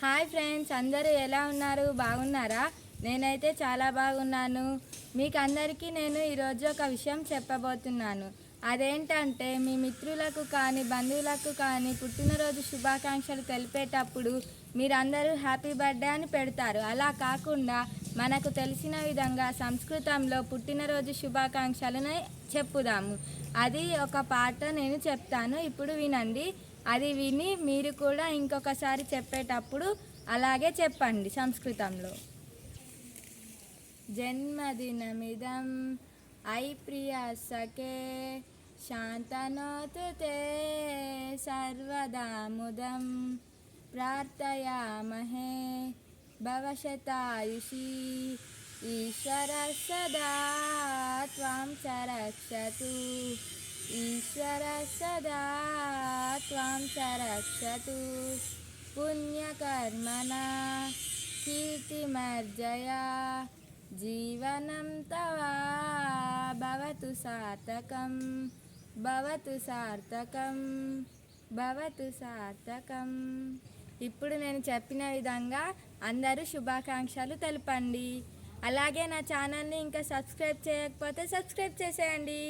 Hi friends అందరూ ఎలా ఉన్నారు? బాగున్నారా? నేనైతే చాలా బాగున్నాను. మీకు అందరికీ నేను ఈరోజు ఒక విషయం చెప్పబోతున్నాను. అదేంటంటే మీ మిత్రులకు కానీ బంధువులకు కానీ పుట్టినరోజు శుభాకాంక్షలు తెలిపేటప్పుడు మీరందరూ హ్యాపీ బర్త్డే అని పెడతారు. అలా కాకుండా మనకు తెలిసిన విధంగా సంస్కృతంలో పుట్టినరోజు శుభాకాంక్షలను చెప్పుదాము. అది ఒక పాట నేను చెప్తాను. ఇప్పుడు వినండి. అది విని మీరు కూడా ఇంకొకసారి చెప్పేటప్పుడు అలాగే చెప్పండి సంస్కృతంలో. జన్మదినమిదం ఐ ప్రియ సఖే శాంతనోతు తే సర్వదాముదం ప్రార్థయామహే భవశతాయుషి ఈశ్వర సదా త్వం చ ఈశ్వర సదా త్వాం చ రక్షతు పుణ్యకర్మణ కీర్తిమర్జయా జీవనం తవ భవతు సార్థకం భవతు సార్థకం భవతు సార్థకం ఇప్పుడు నేను చెప్పిన విధంగా అందరూ శుభాకాంక్షలు తెలపండి. అలాగే నా ఛానల్ని ఇంకా సబ్స్క్రైబ్ చేయకపోతే సబ్స్క్రైబ్ చేసేయండి.